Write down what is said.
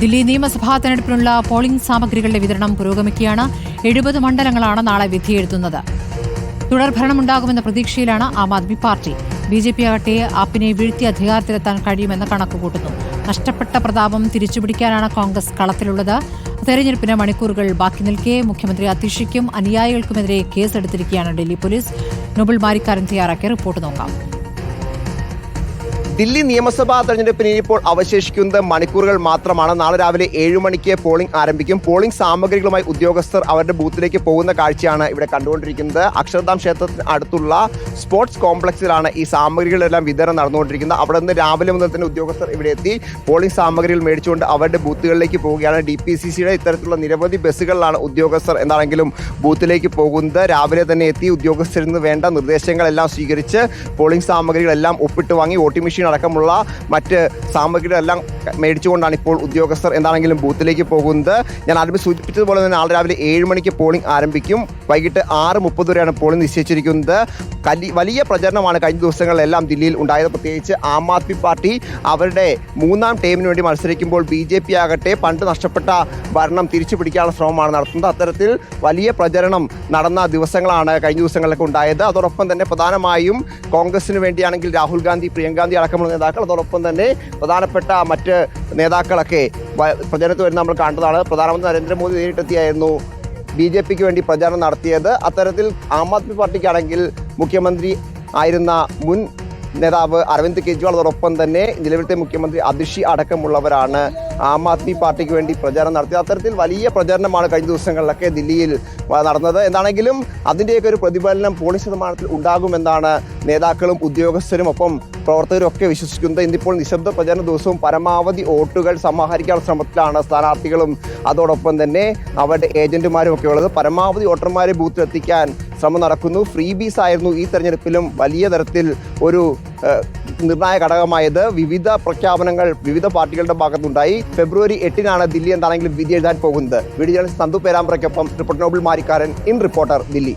ദില്ലി നിയമസഭാ തെരഞ്ഞെടുപ്പിനുള്ള പോളിംഗ് സാമഗ്രികളുടെ വിതരണം പുരോഗമിക്കുകയാണ്. എഴുപത് മണ്ഡലങ്ങളാണ് നാളെ വിധിയെഴുത്തുന്നത്. തുടർഭരണമുണ്ടാകുമെന്ന പ്രതീക്ഷയിലാണ് Aam Aadmi party. B J P ആകട്ടെ ആപ്പിനെ വീഴ്ത്തി അധികാരത്തിലെത്താൻ കഴിയുമെന്ന് കണക്കുകൂട്ടുന്നു. നഷ്ടപ്പെട്ട പ്രതാപം തിരിച്ചുപിടിക്കാനാണ് കോൺഗ്രസ് കളത്തിലുള്ളത്. തെരഞ്ഞെടുപ്പിന് മണിക്കൂറുകൾ ബാക്കി നിൽക്കെ മുഖ്യമന്ത്രി അതിഷിക്കും അനുയായികൾക്കുമെതിരെ കേസെടുത്തിരിക്കുകയാണ് ഡൽഹി പോലീസ്. നൊബിൾ മാരിക്കാരൻ തയ്യാറാക്കിയ റിപ്പോർട്ട് നോക്കാം. ദില്ലി നിയമസഭാ തെരഞ്ഞെടുപ്പിന് ഇപ്പോൾ അവശേഷിക്കുന്നത് മണിക്കൂറുകൾ മാത്രമാണ്. നാളെ രാവിലെ ഏഴ് മണിക്ക് പോളിംഗ് ആരംഭിക്കും. പോളിംഗ് സാമഗ്രികളുമായി ഉദ്യോഗസ്ഥർ അവരുടെ ബൂത്തിലേക്ക് പോകുന്ന കാഴ്ചയാണ് ഇവിടെ കണ്ടുകൊണ്ടിരിക്കുന്നത്. അക്ഷരധാം ക്ഷേത്രത്തിന് അടുത്തുള്ള സ്പോർട്സ് കോംപ്ലക്സിലാണ് ഈ സാമഗ്രികളെല്ലാം വിതരണം നടന്നുകൊണ്ടിരിക്കുന്നത്. അവിടെ നിന്ന് രാവിലെ മുതൽ തന്നെ ഉദ്യോഗസ്ഥർ ഇവിടെ എത്തി പോളിംഗ് സാമഗ്രികൾ മേടിച്ചുകൊണ്ട് അവരുടെ ബൂത്തുകളിലേക്ക് പോവുകയാണ്. ഡി പി സി സിയുടെ ഇത്തരത്തിലുള്ള നിരവധി ബസ്സുകളിലാണ് ഉദ്യോഗസ്ഥർ എന്താണെങ്കിലും ബൂത്തിലേക്ക് പോകുന്നത്. രാവിലെ തന്നെ എത്തി ഉദ്യോഗസ്ഥരിൽ നിന്ന് വേണ്ട നിർദ്ദേശങ്ങളെല്ലാം സ്വീകരിച്ച് പോളിംഗ് സാമഗ്രികളെല്ലാം ഒപ്പിട്ട് വാങ്ങി. വോട്ടിംഗ് മെഷീൻ അടക്കമുള്ള മറ്റ് സാമഗ്രികളെല്ലാം മേടിച്ചുകൊണ്ടാണ് ഇപ്പോൾ ഉദ്യോഗസ്ഥർ എന്താണെങ്കിലും ബൂത്തിലേക്ക് പോകുന്നത്. ഞാൻ ആദ്യം സൂചിപ്പിച്ചതുപോലെ തന്നെ നാളെ രാവിലെ ഏഴ് മണിക്ക് പോളിംഗ് ആരംഭിക്കും. വൈകിട്ട് ആറ് മുപ്പത് വരെയാണ് പോളിംഗ് നിശ്ചയിച്ചിരിക്കുന്നത്. വലിയ പ്രചരണമാണ് കഴിഞ്ഞ ദിവസങ്ങളിലെല്ലാം ദില്ലിയിൽ ഉണ്ടായത്. പ്രത്യേകിച്ച് ആം ആദ്മി പാർട്ടി അവരുടെ മൂന്നാം ടൈമിന് വേണ്ടി മത്സരിക്കുമ്പോൾ ബി ജെ പി ആകട്ടെ പണ്ട് നഷ്ടപ്പെട്ട ഭരണം തിരിച്ചു പിടിക്കാനുള്ള ശ്രമമാണ് നടത്തുന്നത്. അത്തരത്തിൽ വലിയ പ്രചരണം നടന്ന ദിവസങ്ങളാണ് കഴിഞ്ഞ ദിവസങ്ങളിലൊക്കെ ഉണ്ടായത്. അതോടൊപ്പം തന്നെ പ്രധാനമായും കോൺഗ്രസിന് വേണ്ടിയാണെങ്കിൽ രാഹുൽ ഗാന്ധി പ്രിയങ്കാന്ധി അടക്കമുള്ള നേതാക്കൾ അതോടൊപ്പം തന്നെ പ്രധാനപ്പെട്ട മറ്റ് നേതാക്കളൊക്കെ പ്രചരണത്തിൽ വരുന്ന നമ്മൾ കണ്ടതാണ്. പ്രധാനമന്ത്രി നരേന്ദ്രമോദി നേരിട്ടെത്തിയായിരുന്നു ബി ജെ പിക്ക് വേണ്ടി പ്രചാരണം നടത്തിയത്. അത്തരത്തിൽ ആം ആദ്മി പാർട്ടിക്കാണെങ്കിൽ മുഖ്യമന്ത്രി ആയിരുന്ന മുൻ നേതാവ് അരവിന്ദ് കെജ്രിവാൾ അതോടൊപ്പം തന്നെ നിലവിലത്തെ മുഖ്യമന്ത്രി അതിഷി അടക്കമുള്ളവരാണ് ആം ആദ്മി പാർട്ടിക്ക് വേണ്ടി പ്രചാരണം നടത്തിയത് അത്തരത്തിൽ വലിയ പ്രചാരണമാണ് കഴിഞ്ഞ ദിവസങ്ങളിലൊക്കെ ദില്ലിയിൽ നടന്നത്. എന്താണെങ്കിലും അതിന്റെയൊക്കെ ഒരു പ്രതിഫലനം പോളിംഗ് ശതമാനത്തിൽ ഉണ്ടാകുമെന്നാണ് നേതാക്കളും ഉദ്യോഗസ്ഥരും ഒപ്പം പ്രവർത്തകരും ഒക്കെ വിശ്വസിക്കുന്നത്. ഇന്നിപ്പോൾ നിശബ്ദ പ്രചാരണ ദിവസവും പരമാവധി വോട്ടുകൾ സമാഹരിക്കാനുള്ള ശ്രമത്തിലാണ് സ്ഥാനാർത്ഥികളും അതോടൊപ്പം തന്നെ അവരുടെ ഏജന്റുമാരും ഒക്കെ ഉള്ളത്. പരമാവധി വോട്ടർമാരെ ബൂത്തിലെത്തിക്കാൻ ശ്രമം നടക്കുന്നു. ഫ്രീ ബീസ് ആയിരുന്നു ഈ തെരഞ്ഞെടുപ്പിലും വലിയ തരത്തിൽ ഒരു നിർണായ ഘടകമായത്. വിവിധ പ്രഖ്യാപനങ്ങൾ വിവിധ പാർട്ടികളുടെ ഭാഗത്തുണ്ടായി. ഫെബ്രുവരി എട്ടിനാണ് ദില്ലി എന്താണെങ്കിലും വിധി എഴുതാൻ പോകുന്നത്. Video Nandu പേരാമ്പ്രയ്ക്കൊപ്പം report Noble Marikkaran in reporter Delhi.